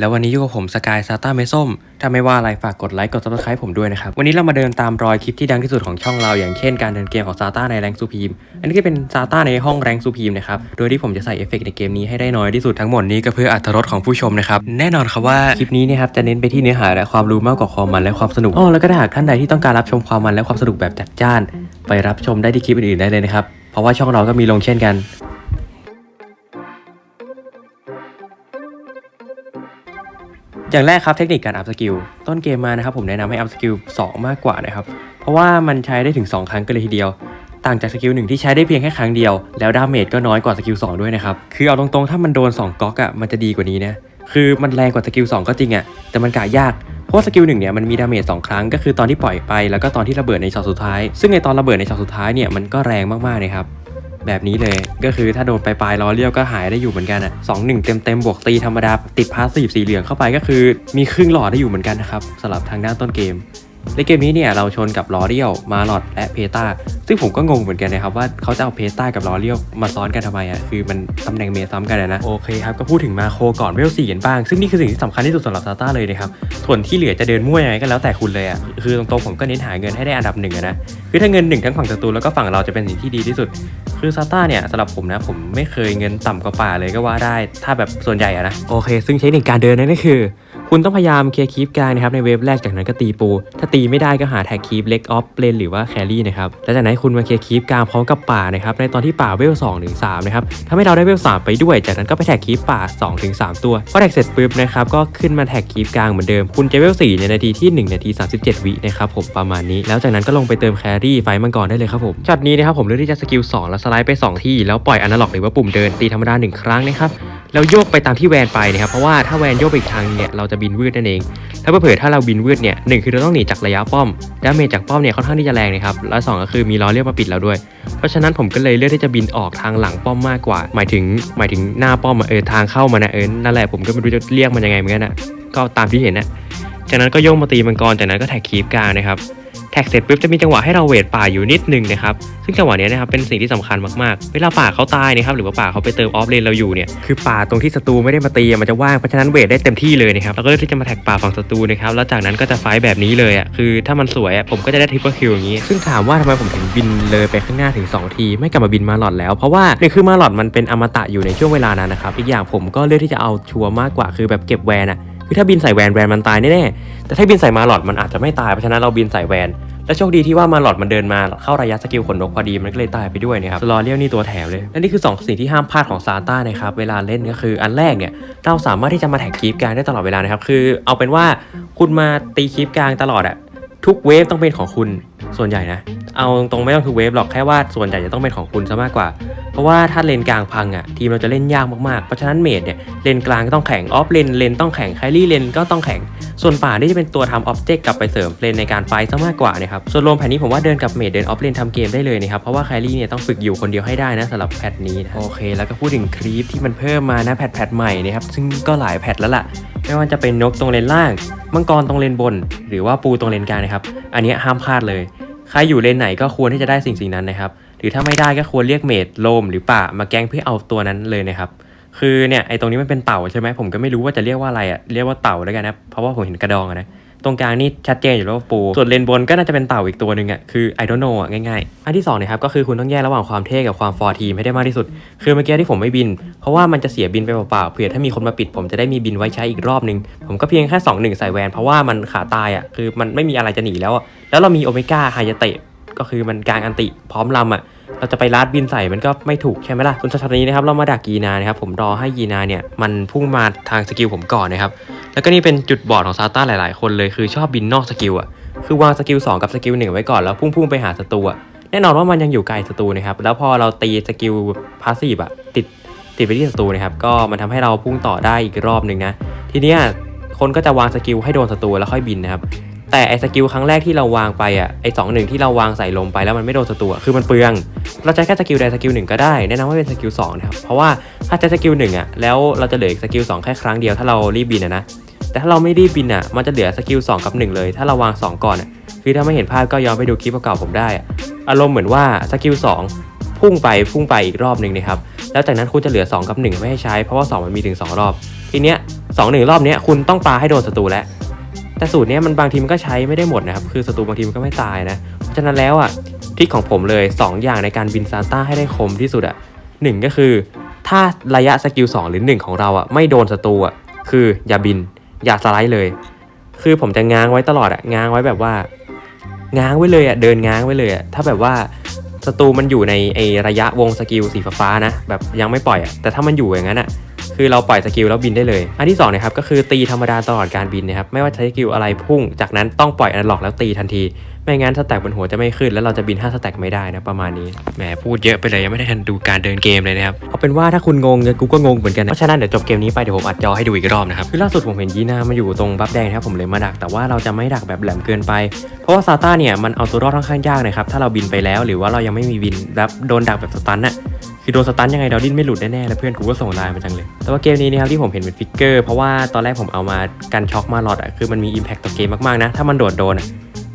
แล้ววันนี้อยู่กับผมสกายซาต้าเมส้ม ถ้าไม่ว่าอะไรฝากกดไลค์กด subscribe ผมด้วยนะครับ วันนี้เรามาเดินตามรอยคลิปที่ดังที่สุดของช่องเรา อย่างเช่นการเดินเกมของซาต้าในแรงซูพีม อันนี้ก็เป็นซาต้าในห้องแรงซูพีมนะครับ โดยที่ผมจะใส่เอฟเฟกต์ในเกมนี้ให้ได้น้อยที่สุดทั้งหมดนี้ก็เพื่ออัตรสของผู้ชมนะครับ แน่นอนครับว่าคลิปนี้เนะครับจะเน้นไปที่เนื้อหาและความรู้มากกว่าความมันและความสนุกอ๋อแล้วก็ถ้าหากท่านใดที่ต้องการรับชมความมันและความสนุกแบบจัดจ้าน ไปรับชมได้ที่คลิปอื่นๆได้เลยนะครับเพราะว่าช่องเราก็มีลงเช่นกัน อย่างแรกครับเทคนิคการอัพสกิลต้นเกมมานะครับผมแนะนำให้อัพสกิล2มากกว่านะครับ เพราะว่ามันใช้ได้ถึง 2 ครั้งกันเลยทีเดียว ต่างจากสกิลหนึ่งที่ใช้ได้เพียงแค่ครั้งเดียว แล้วดาเมจก็น้อยกว่าสกิล2ด้วยนะครับคือเอาตรงๆถ้ามันโดน2ก๊อกอะมันจะดีกว่านี้นะคือมันแรงกว่าสกิล2ก็จริงอะแต่มันกะยากเพราะสกิลหนึ่งเนี่ยมันมีดาเมจ2ครั้งก็คือตอนที่ปล่อยไป แล้วก็ตอนที่ระเบิดในช็อตสุดท้าย ซึ่งในตอนระเบิดในช็อตสุดท้ายเนี่ยมันก็แรงมากๆเลยครับ แบบนี้เลย ก็คือถ้าโดนปลายๆล้อเลี้ยวก็หายได้อยู่เหมือนกันอะสองหนึ่งเต็มเต็มๆบวกตีธรรมดาติดพาสซีฟสีเหลืองเข้าไปก็คือมีครึ่งหลอดได้อยู่เหมือนกันนะครับสำหรับทางด้านต้นเกมในเกมนี้เนี่ยเราชนกับล้อเรียลมาลอดและเพตาซึ่งผมก็งงเหมือนกันนะครับว่าเขาจะเอาเพตากับล้อเรียลมาซ้อนกันทำไมอะคือมันตำแหน่งเมซ้ำกันนะโอเคครับก็พูดถึงมาโคก่อนเวลสี่กันบ้าง ซึ่งนี่คือสิ่งที่สำคัญที่สุดสำหรับซาต้าเลยนะครับส่วนที่เหลือจะเดินมั่วยังไงก็แล้วแต่คุณเลยอะคือตรงๆผมก็เน้นหาเงินให้ได้อันดับหนึ่งนะคือถ้าเงินหนึ่งทั้งฝั่งศัตรูแล้วก็ฝั่งเราจะเป็นสิ่งที่ดีที่สุด คือซาต้าเนี่ยสำหรับผมนะผมไม่เคยเงินต่ำกว่าป่าเลยก็ว่าได้ ถ้าแบบส่วนใหญ่อะนะ โอเค ซึ่งเทคนิคการเดินนั่นก็คือ คุณต้องพยายามเคลียร์คีปกลางนะครับในเวฟแรกจากนั้นก็ตีปู ถ้าตีไม่ได้ก็หาแท็กคีปเล็กออฟเลนหรือว่าแครี่นะครับแล้วจากนั้นคุณมาเคลียร์คีปกลางพร้อมกับป่านะครับในตอนที่ป่าเวล2ถึง3นะครับถ้าไม่เราได้เวล3ไปด้วย จากนั้นก็ไปแท็กคีปป่า2ถึง3ตัวพอแท็กเสร็จปุ๊บนะครับก็ขึ้นมาแท็กคีปกลางเหมือนเดิมคุณจะเวล4ในนาทีที่ 1 นาที 37 วินะครับผมประมาณนี้ แล้วจากนั้นก็ลงไปเติมแครี่ไฟมังกรได้เลยครับผมช็อตนี้นะครับผมเลือกที่จะสกิล2แล้วสไลด์ไปสองที่แล้วปล่อยอนาล็อกหรือว่าปุ่มเดินตีธรรมดาหนึ่งครั้งนะครับ แล้วโยกไปตามที่แวนไปนะครับเพราะว่าถ้าแวนโยกไปอีกทางเนี่ยเราจะบินวืดนั่นเองถ้าเผื่อถ้าเราบินวืดเนี่ยหนึ่งคือเราต้องหนีจากระยะป้อมดาเมจจากป้อมเนี่ยค่อนข้างที่จะแรงนะครับแล้วสองก็คือมีล้อเลียวมาปิดเราด้วย เพราะฉะนั้นผมก็เลยเลือกที่จะบินออกทางหลังป้อมมากกว่า หมายถึงหมายถึงหน้าป้อมเออทางเข้ามานะเออนั่นแหละผมก็ไม่รู้จะเรียกมันยังไงเหมือนกันนะก็ตามที่เห็นนะจากนั้นก็โยกมาตีมังกรจากนั้นก็แท็กคีฟกลางนะครับ แท็กเสร็จปุ๊บจะมีจังหวะให้เราเวทป่าอยู่นิดนึงนะครับซึ่งจังหวะนี้นะครับเป็นสิ่งที่สำคัญมากๆ เวลาป่าเขาตายนะครับหรือว่าป่าเขาไปเติมออฟเลนเราอยู่เนี่ยคือป่าตรงที่ศัตรูไม่ได้มาตีมันจะว่างเพราะฉะนั้นเวทได้เต็มที่เลยนะครับแล้วก็เลือกที่จะมาแท็กป่าฝั่งศัตรูนะครับแล้วจากนั้นก็จะไฟแบบนี้เลยอะคือถ้ามันสวยอะผมก็จะได้ทริปเปิลคิวอย่างนี้ ซึ่งถามว่าทำไมผมถึงบินเลยไปข้างหน้าถึง 2 ทีไม่กลับมาบินมาหลอดแล้วเพราะว่าเนี่ยคือมาหลอดมันเป็นอมตะอยู่ในช่วงเวลานั้นนะครับอีกอย่างผมก็เลือกที่จะเอาชัวร์มากกว่าคือแบบเก็บแวนอะ คือถ้าบินใส่แวนแวนมันตายแน่ๆ แต่ถ้าบินใส่มาหลอดมันอาจจะไม่ตาย เพราะฉะนั้นเราบินใส่แวน และโชคดีที่ว่ามาหลอดมันเดินมาเข้าระยะสกิลขนนกพอดีมันก็เลยตายไปด้วยนะครับสลอเรียลนี่ตัวแถมเลย และนี่คือ 2 สิ่งที่ห้ามพลาดของซานต้านะครับ เวลาเล่นก็คืออันแรกเนี่ยเราสามารถที่จะมาแท็กคีปกลางได้ตลอดเวลานะครับ คือ เอาเป็นว่าคุณมาตีคีปกลางตลอดอะ ทุกเวฟต้องเป็นของคุณส่วนใหญ่นะ เอาตรงๆไม่ต้องทุกเวฟหรอกแค่ว่าส่วนใหญ่จะต้องเป็นของคุณซะมากกว่า เพราะว่าถ้าเลนกลางพังอะทีมเราจะเล่นยากมากๆ เพราะฉะนั้นเมดเนี่ยเลนกลางก็ต้องแข่งออฟเลนเลนต้องแข่งแครี่เลนก็ต้องแข่ง ส่วนป่านี่จะเป็นตัวทำออบเจกต์กลับไปเสริมเลนในการไฟซะมากกว่านะครับส่วนรวมแผนนี้ผมว่าเดินกับเมดเดินออฟเลนทำเกมได้เลยนะครับเพราะว่าแครี่เนี่ยต้องฝึกอยู่คนเดียวให้ได้นะสำหรับแพทนี้นะโอเค แล้วก็พูดถึงครีปที่มันเพิ่มมานะแพทแพทใหม่นะครับซึ่งก็หลายแพทแล้วล่ะ ไม่ว่าจะเป็นนกตรงเลนล่าง มังกรตรงเลนบน หรือว่าปูตรงเลนกลางนะครับ อันนี้ห้ามพลาดเลย ใครอยู่เลนไหนก็ควรที่จะได้สิ่งสิ่งนั้นนะครับ หรือถ้าไม่ได้ก็ควรเรียกเมดโลมหรือป่ามาแกงเพื่อเอาตัวนั้นเลยนะครับ คือเนี่ยไอตรงนี้มันเป็นเต่าใช่ไหมผมก็ไม่รู้ว่าจะเรียกว่าอะไรอะเรียกว่าเต่าแล้วกันนะ เพราะว่าผมเห็นกระดองอะนะ ตรงกลางนี่ชัดเจนอยู่แล้วว่าปู ส่วนเลนบนก็น่าจะเป็นเต่าอีกตัวหนึ่งอะคือ I don't know อะง่ายๆ อันที่สองนะครับก็คือคุณต้องแยกระหว่างความเท่กับความฟอร์ทีมให้ได้มากที่สุด คือเมื่อกี้ที่ผมไม่บิน เพราะว่ามันจะเสียบินไปเปล่าๆเผื่อถ้ามีคนมาปิด ผมจะได้มีบินไว้ใช้อีกรอบนึง ผมก็เพียงแค่2 1ใส่แวนเพราะว่ามันขาตายอะคือมันไม่มีอะไรจะหนีแล้วแล้วเรามีโอเมก้าไฮยาเตะก็คือมันกลางอันติพร้อมลำอะ เราจะไปลาดบินใส่มันก็ไม่ถูกใช่ไหมล่ะส่วนช็อตนี้นะครับเรามาดักยีนานะครับผมรอให้ยีนาเนี่ยมันพุ่งมาทางสกิลผมก่อนนะครับแล้วก็นี่เป็นจุดบอดของซาต้าหลาย ๆ คนเลยคือชอบบินนอกสกิลอะคือวางสกิล2กับสกิล1ไว้ก่อนแล้วพุ่งพุ่งๆไปหาศัตรูอะแน่นอนว่ามันยังอยู่ไกลศัตรูนะครับแล้วพอเราตีสกิลพาสซีฟอะติดติดไปที่ศัตรูนะครับก็มันทำให้เราพุ่งต่อได้อีกรอบหนึ่งนะทีเนี้ยคนก็จะวางสกิลให้โดนศัตรูแล้วค่อยบินนะครับ แต่ไอสกิลครั้งแรกที่เราวางไปอะไอสองหนึ่งที่เราวางใส่ลมไปแล้วมันไม่โดนศัตรูคือมันเปลือง เราใช้แค่สกิลใดสกิลหนึ่งก็ได้แนะนำว่าเป็นสกิลสองนะครับเพราะว่าถ้าใช้สกิลหนึ่งอะแล้วเราจะเหลืออีกสกิลสองแค่ครั้งเดียวถ้าเรารีบบินอะนะแต่ถ้าเราไม่รีบบินอะมันจะเหลือสกิลสองกับหนึ่งเลย ถ้าเราวางสองก่อนอะคือถ้าไม่เห็นภาพก็ย้อนไปดูคลิปเก่าผมได้อะอารมณ์เหมือนว่าสกิลสองพุ่งไปพุ่งไปอีกรอบหนึ่งนะครับแล้วจากนั้นคุณจะเหลือ 2 กับ 1 ไม่ให้ใช้เพราะว่า 2 มันมีถึง 2 รอบ ทีเนี้ยสองหนึ่งรอบเนี้ยคุณต้องปาให้โดนศัตรูแล้ว แต่สูตรนี้มันบางทีมันก็ใช้ไม่ได้หมดนะครับ คือศัตรูบางทีมันก็ไม่ตายนะ เพราะฉะนั้นแล้วอะทริคของผมเลย 2 อย่างในการบินซานต้าให้ได้คมที่สุดอะหนึ่งก็คือ ถ้าระยะสกิล2หรือ 1 ของเราอะไม่โดนศัตรูอะคืออย่าบิน อย่าสไลด์เลย คือผมจะง้างไว้ตลอดอะง้างไว้แบบว่า ง้างไว้เลยอะเดินง้างไว้เลยอะถ้าแบบว่าศัตรูมันอยู่ในไอระยะวงสกิลสีฟ้านะแบบยังไม่ปล่อยอะแต่ถ้ามันอยู่อย่างนั้นอะ คือเราปล่อยสกิลแล้วบินได้เลย อันที่2นะครับก็คือตีธรรมดาตลอดการบินนะครับไม่ว่าใช้สกิลอะไรพุ่ง จากนั้นต้องปล่อยอนาล็อกแล้วตีทันที ไม่งั้นสแต็กบนหัวจะไม่ขึ้น แล้วเราจะบิน5สแต็กไม่ได้นะประมาณนี้แหมพูดเยอะไปเลยยังไม่ได้ทันดูการเดินเกมเลยนะครับเอาเป็นว่าถ้าคุณงงเนี่ยกูก็งงเหมือนกันนะเพราะฉะนั้นเดี๋ยวจบเกมนี้ไปเดี๋ยวผมอัดจอให้ดูอีกรอบนะครับคือล่าสุดผมเห็นยีนามาอยู่ตรงบัฟแดงนะครับผมเลยมาดักแต่ว่าเราจะไม่ดักแบบแหลมเกินไป เพราะว่าซาต้าเนี่ยมันเอาตัวรอดค่อนข้างยากนะครับถ้าเราบินไปแล้ว หรือว่าเรายังไม่มีบินแบบโดนดักแบบสตันน่ะ คือโดนสตันยังไงเราดิ้นไม่หลุดแน่ๆแล้วเพื่อนกูก็ส่งไลน์มาจังเลย แต่ว่าเกมนี้นะครับที่ผมเห็นเป็นฟิกเกอร์เพราะว่าตอนแรกผมเอามากันช็อกมาหลอดอะคือมันมีอิมแพคต่อเกมมากๆนะ ถ้ามันโดดโดนอะ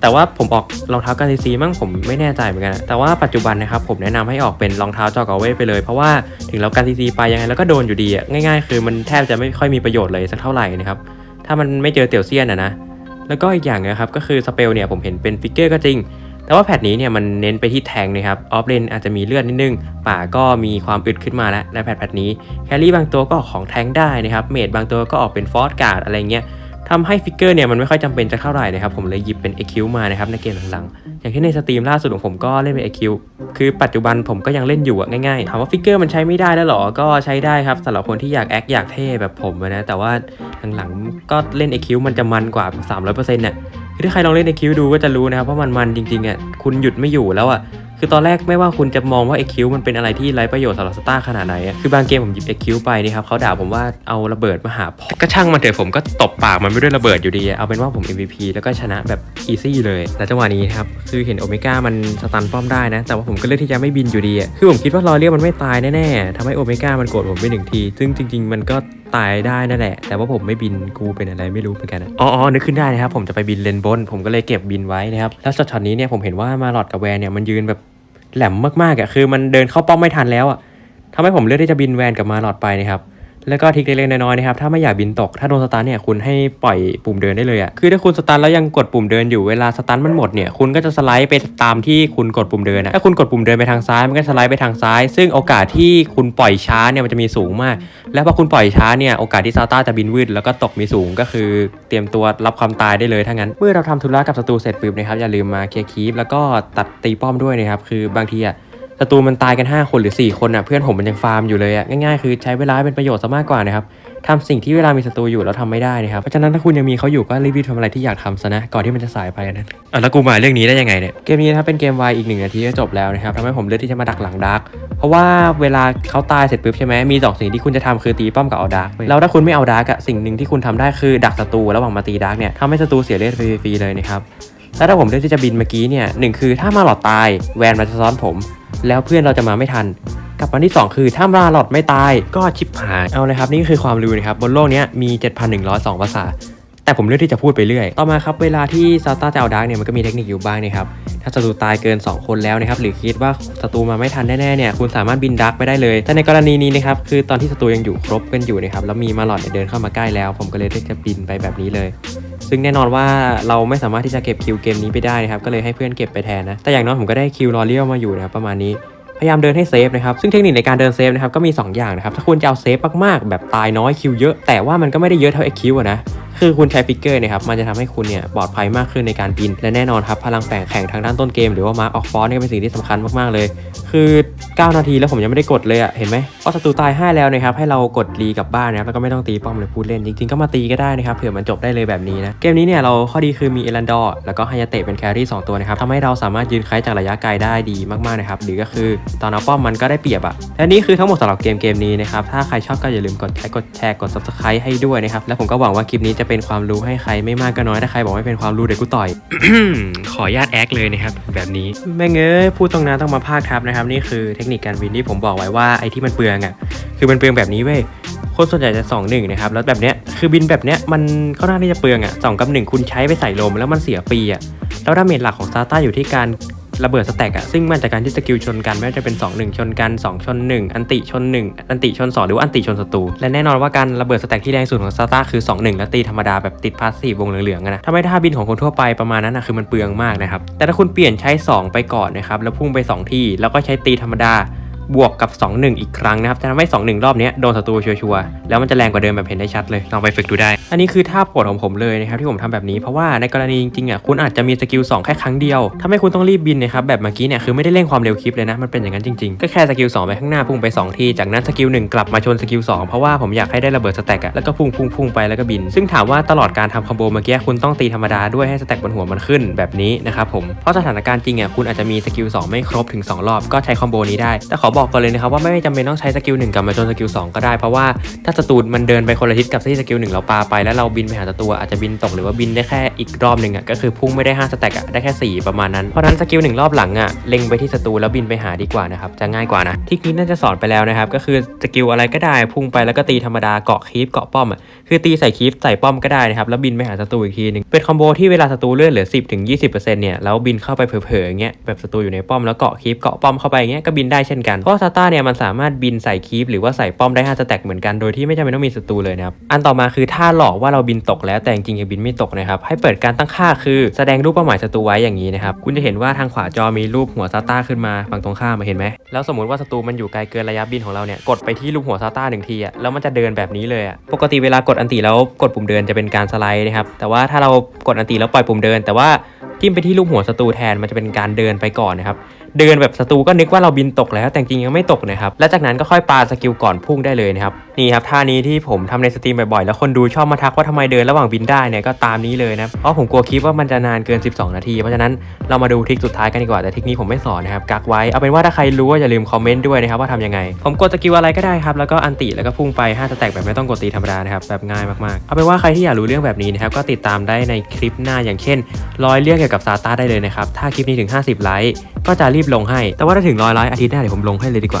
แต่ว่าผมออกรองเท้ากันซีซีมั่งผมไม่แน่ใจเหมือนกัน แต่ว่าปัจจุบันนะครับผมแนะนำให้ออกเป็นรองเท้าจอกอเวทไปเลย เพราะว่าถึงเรากันซีซีไปยังไงแล้วก็โดนอยู่ดีอะง่ายๆ คือมันแทบจะไม่ค่อยมีประโยชน์เลยสักเท่าไหร่นะครับถ้ามันไม่เจอเตี่ยวเซียนอะนะแล้วก็อีกอย่างนะครับก็คือสเปลเนี่ยผมเห็นเป็นฟิกเกอร์ก็จริง แต่ว่าแพทนี้เนี่ยมันเน้นไปที่แทงนะครับออฟเลนอาจจะมีเลือดนิดนึง ป่าก็มีความอึดขึ้นมาแล้วในแพทแพทนี้แครี่บางตัวก็ออกของแทงได้นะครับเมดบางตัวก็ออกเป็นฟอสการ์ดอะไรเงี้ยทำให้ฟิกเกอร์เนี่ยมันไม่ค่อยจำเป็นจะเท่าไหร่นะครับผมเลยหยิบเป็น EQ มานะครับในเกมหลังๆ อย่างที่ในสตรีมล่าสุดของผมก็เล่นเป็น EQ คือปัจจุบันผมก็ยังเล่นอยู่อะง่ายๆ ถามว่าฟิกเกอร์มันใช้ไม่ได้แล้วเหรอ ก็ใช้ได้ครับสำหรับคนที่อยากแอคอยากเท่แบบผมนะแต่ว่าหลังๆก็เล่น EQ มันจะมันกว่า 300%น่ะคือ ถ้าใครลองเล่นในคิวดูก็จะรู้นะครับเพราะมันมันจริงๆอะคุณหยุดไม่อยู่แล้วอะ คือตอนแรกไม่ว่าคุณจะมองว่า EQ มันเป็นอะไรที่ไร้ประโยชน์สำหรับสตาร์ขนาดไหนอะคือบางเกมผมหยิบ EQ ไปนี่ครับเขาด่าผมว่าเอาระเบิดมาหาพ่อก็ช่างมันเถอะผมก็ตบปากมันไม่ด้วยระเบิดอยู่ดี เอาเป็นว่าผม MVP แล้วก็ชนะแบบอีซี่เลยและจังหวะนี้ครับคือเห็นโอเมก้ามันสตันป้อมได้นะ แต่ว่าผมก็เลือกที่จะไม่บินอยู่ดีอะคือผมคิดว่ารอเรียกมันไม่ตายแน่ๆทำให้โอเมก้ามันโกรธผมไปหนึ่งที ซึ่งจริง ๆ มันก็ตายได้นั่นแหละ แต่ว่าผมไม่บินกูเป็นอะไรไม่รู้เหมือนกันอ๋อนึกขึ้นได้นะครับผมจะไปบินเลนบน ผมก็เลยเก็บบินไว้นะครับแล้วช็อตๆนี้เนี่ยผมเห็นว่ามาหลอดกับแวนเนี่ยมันยืนแบบ แหลมมากๆอะคือมันเดินเข้าป้อมไม่ทันแล้วอะทำให้ผมเลือกที่จะบินแวนกับมาหลอดไปนะครับ แล้วก็ทิกเล็กๆน้อยๆนะครับถ้าไม่อยากบินตก ถ้าโดนสตันเนี่ยคุณให้ปล่อยปุ่มเดินได้เลยอะคือถ้าคุณสตันแล้วยังกดปุ่มเดินอยู่เวลาสตันมันหมดเนี่ยคุณก็จะสไลด์ไปตามที่คุณกดปุ่มเดินอะถ้าคุณกดปุ่มเดินไปทางซ้ายมันก็สไลด์ไปทางซ้าย ซึ่งโอกาสที่คุณปล่อยช้าเนี่ยมันจะมีสูงมาก แล้วพอคุณปล่อยช้าเนี่ยโอกาสที่ซาต้าจะบินวืดแล้วก็ตกมีสูงก็คือ เตรียมตัวรับความตายได้เลยถ้างั้น เมื่อเราทำธุระกับศัตรูเสร็จปุ๊บนะครับอย่าลืมมาเคลียร์คีปแล้วก็ตัดตีป้อมด้วยนะครับคือบางทีอะ ศัตรูมันตายกัน 5 คนหรือ 4 คนอะเพื่อนผมมันยังฟาร์มอยู่เลยอะง่ายๆคือใช้เวลาให้เป็นประโยชน์ซะมากกว่านะครับทำสิ่งที่เวลามีศัตรูอยู่แล้วทำไม่ได้นะครับเพราะฉะนั้นถ้าคุณยังมีเขาอยู่ก็รีบๆทำอะไรที่อยากทำซะนะก่อนที่มันจะสายไปนะอะแล้วกูมาเรื่องนี้ได้ยังไงเนี่ยเกมนี้นะครับเป็นเกมวายอีกหนึ่งนาทีก็จบแล้วนะครับทำให้ผมเลือกที่จะมาดักหลังดาร์กเพราะว่าเวลาเขาตายเสร็จปุ๊บใช่ไหมมีสองสิ่งที่คุณจะทำคือตีป้อมกับเอาดาร์กแล้วถ้าคุณไม่เอาดาร์กอะสิ่งหนึ่งที่คุณทำได้คือดักศัตรูระหว่างมาตีดาร์กเนี่ยทำให้ศัตรูเสียเลือดฟรีๆเลยนะครับแล้วถ้าผมเลือกที่จะบินเมื่อกี้เนี่ยหนึ่งคือถ้ามาหลอดตายแวนมันจะซ้อนผม แล้วเพื่อนเราจะมาไม่ทัน กับอันที่ 2 คือถ้ามาหลอดไม่ตาย ก็ชิปหายเอาเลยครับนี่คือความรู้นะครับบนโลกนี้มี 7,102 ภาษา แต่ผมเลือกที่จะพูดไปเรื่อย ต่อมาครับเวลาที่ซาต้าจะเอาดาร์กเนี่ยมันก็มีเทคนิคอยู่บ้างนะครับถ้าศัตรูตายเกิน 2 คนแล้วนะครับหรือคิดว่าศัตรูมาไม่ทันแน่ๆเนี่ยคุณสามารถบินดาร์กไปได้เลย แต่ในกรณีนี้นะครับคือตอนที่ศัตรูยังอยู่ครบกันอยู่นะครับแล้วมีมาหลอดเนี่ยเดินเข้ามาใกล้แล้ว ผมก็เลยเลือกจะบินไปแบบนี้เลย ซึ่งแน่นอนว่าเราไม่สามารถที่จะเก็บคิวเกมนี้ไปได้นะครับก็เลยให้เพื่อนเก็บไปแทนนะแต่อย่างน้อยผมก็ได้คิวรอเลียวมาอยู่นะครับประมาณนี้พยายามเดินให้เซฟนะครับ ซึ่งเทคนิคในการเดินเซฟนะครับก็มี 2 อย่างนะครับ ถ้าคุณจะเอาเซฟมากๆ แบบตายน้อยคิวเยอะ แต่ว่ามันก็ไม่ได้เยอะเท่าเอ็กคิวอะนะ คือคุณใช้ฟิกเกอร์นะครับ มันจะทำให้คุณเนี่ยปลอดภัยมากขึ้นในการบิน และแน่นอนครับ พลังแฝงแข่งทางด้านต้นเกม หรือว่ามาร์กออฟฟอร์นี่เป็นสิ่งที่สำคัญมากๆเลย คือ 9 นาทีแล้วผมยังไม่ได้กดเลยอะเห็นไหมพอศัตรูตาย 5 แล้วนะครับให้เรากดรีกลับบ้านนะครับแล้วก็ไม่ต้องตีป้อมเลยพูดเล่นจริงๆก็มาตีก็ได้นะครับเผื่อมันจบได้เลยแบบนี้นะเกมนี้เนี่ยเราข้อดีคือมีเอลันดอร์แล้วก็ไฮยาเตะเป็นแครี่2ตัวนะครับทำให้เราสามารถยืนไคจากระยะไกลได้ดีมากๆนะครับหรือก็คือตอนเอาป้อมมันก็ได้เปรียบอะและนี่คือทั้งหมดสำหรับเกมเกมนี้นะครับถ้าใครชอบก็อย่าลืมกดไลค์กดแชร์กด subscribe ให้ด้วยนะครับและผมก็หวังว่าคลิปนี้จะเป็นความรู้ให้ใครไม่มากก็น้อยถ้าใครบอกไม่เป็นความรู้เดี๋ยวกูต่อย ขออนุญาตแอคเลยนะครับแบบนี้แม่งเอ้ยพูดตรงนั้นต้องมาพากทับนะครับนี่คือเทคนิคการบินที่ผมบอกไว้ว่าไอ้ที่มันเปลืองอะคือมันเปลืองแบบนี้เว้ยคนส่วนใหญ่จะ2 1นะครับแล้วแบบเนี้ยคือบินแบบเนี้ยมันก็น่าที่จะเปลืองอะสองกับหนึ่งคุณใช้ไปใส่ลมแล้วมันเสียฟรีอะแล้วดาเมจหลักของซาต้าอยู่ที่การระเบิดสแต็กอะซึ่งมันจากการที่สกิลชนกันไม่ว่าจะเป็น 2 1 ชนกัน 2 ชน 1 อันติชน 1 อันติชน 2 หรือว่าอันติชนศัตรูและแน่นอนว่าการระเบิดสแต็กที่แรงสุดของซาต้าคือ 2 1 และตีธรรมดาแบบติดพาสซีฟวงเหลืองๆอะนะทำให้ท่าบินของคนทั่วไปประมาณนั้นนะคือมันเปลืองมากนะครับแต่ถ้าคุณเปลี่ยนใช้ 2 ไปก่อนนะครับแล้วพุ่งไป 2 ที่แล้วก็ใช้ตีธรรมดา บวกกับ 2-1 อีกครั้งนะครับจะทำให้ 2-1 รอบนี้โดนศัตรูชัวร์ๆแล้วมันจะแรงกว่าเดิมแบบเห็นได้ชัดเลยลองไปฝึกดูได้ อันนี้คือท่าโปรดของผมเลยนะครับที่ผมทำแบบนี้เพราะว่าในกรณีจริงๆอะคุณอาจจะมีสกิล2แค่ครั้งเดียวทำให้คุณต้องรีบบินนะครับแบบเมื่อกี้เนี่ยคือไม่ได้เร่งความเร็วคลิปเลยนะมันเป็นอย่างนั้นจริงๆก็แค่สกิล2ไปข้างหน้าพุ่งไป 2 ทีจากนั้นสกิล1กลับมาชนสกิล2เพราะว่าผมอยากให้ได้ระเบิดสแต็กอะแล้วก็พุ่งพุ่งพุ่งไปแล้วก็บิน ซึ่งถามว่าตลอดการทำคอมโบเมื่อกี้คุณต้องตีธรรมดาด้วยให้สแต็กบนหัวมันขึ้นแบบนี้นะครับผมเพราะสถานการณ์จริงอะคุณอาจจะมีสกิล2ไม่ครบถึง 2 รอบก็ใช้คอมโบนี้ได้แต่ขอบอกก่อนเลยนะครับว่าไม่จำเป็นต้องใช้สกิล1กลับมาชนสกิล2ก็ได้เพราะว่าถ้าศัตรูมันเดินไปคนละทิศกับที่สกิล1เราปาไปแล้วเราบินไปหาศัตรูอาจจะบินตกหรือว่าบินได้แค่อีกรอบหนึ่งอะก็คือพุ่งไม่ได้5สแต็กอะได้แค่4ประมาณนั้นเพราะนั้นสกิล1รอบหลังอะเล็งไปที่ศัตรูแล้วบินไปหาดีกว่านะครับจะง่ายกว่านะที่นี้น่าจะสอนไปแล้วนะครับก็คือสกิลอะไรก็ได้พุ่งไปแล้วก็ตีธรรมดาเกาะคีฟเกาะป้อมอะคือตีใส่คีฟใส่ป้อมก็ได้นะครับแล้วบินไปหาศัตรูอีกทีนึงเป็นคอมโบที่เวลาศัตรูเลือดเหลือ 10ถึง20%เนี่ยแล้วบินเข้าไปเผลอๆอย่างเงี้ยแบบศัตรูอยู่ในป้อมแล้วเกาะคีฟเกาะป้อมเข้าไปอย่างเงี้ยก็บินได้เช่นกันเพราะซาต้าเนี่ยมันสามารถบินใส่คีฟหรือว่าใส่ป้อมได้5สแต็กเหมือนกันโดยที่ไม่จำเป็นต้องมีศัตรูเลยนะครับอันต่อมาคือถ้าหลอกว่าเราบินตกแล้วแต่จริงๆยังบินไม่ตกนะครับให้เปิดการตั้งค่าคือแสดงรูปเป้าหมายศัตรูไว้อย่างนี้นะครับคุณจะเห็นว่าทางขวาจอมีรูปหัวซาต้าขึ้นมาฝั่งตรงข้ามมาเห็นไหมแล้วสมมติว่าศัตรูมันอยู่ไกลเกินระยะบินของเราเนี่ยกดไปที่รูปหัวซาต้าหนึ่งทีอะแล้วมันจะเดินแบบนี้เลยอะปกติเวลากดอันติแล้วกดปุ่มเดินจะเป็นการสไลด์นะครับแต่ว่าถ้าเรากดอันติแล้วปล่อยปุ่มเดิน แต่ว่าจิ้มไปที่รูปหัวศัตรูแทนมันจะเป็นการเดินไปก่อนนะครับ เดินแบบศัตรูก็นึกว่าเราบินตกแล้วแต่จริงยังไม่ตกนะครับและจากนั้นก็ค่อยปาสกิลก่อนพุ่งได้เลยนะครับนี่ครับท่านี้ที่ผมทำในสตรีมบ่อยๆ แล้วคนดูชอบมาทักว่าทำไมเดินระหว่างบินได้เนี่ยก็ตามนี้เลยนะเพราะผมกลัวคลิปว่ามันจะนานเกิน 12 นาที เพราะฉะนั้นเรามาดูทริคสุดท้ายกันดีกว่า แต่ทริคนี้ผมไม่สอนนะครับกักไว้ เอาเป็นว่าถ้าใครรู้ว่าอย่าลืมคอมเมนต์ด้วยนะครับว่าทำยังไง ผมกดสกิลอะไรก็ได้ครับ แล้วก็อันติแล้วก็พุ่งไป5สแต็กแบบไม่ต้องกดตีธรรมดานะครับแบบง่ายมากๆ เอาเป็นว่าใครที่อยากรู้เรื่องแบบนี้นะครับก็ติดตามได้ในคลิปหน้าอย่างเช่นร้อยเรื่องเกี่ยวกับซาตาได้เลยนะครับถ้าคลิปนี้ถึง 50 ไลค์ก็จะรีบลงให้ แต่ว่าถ้าถึงร้อยไลค์อาทิตย์หน้าเดี๋ยวผมลงให้เลยดีกว่า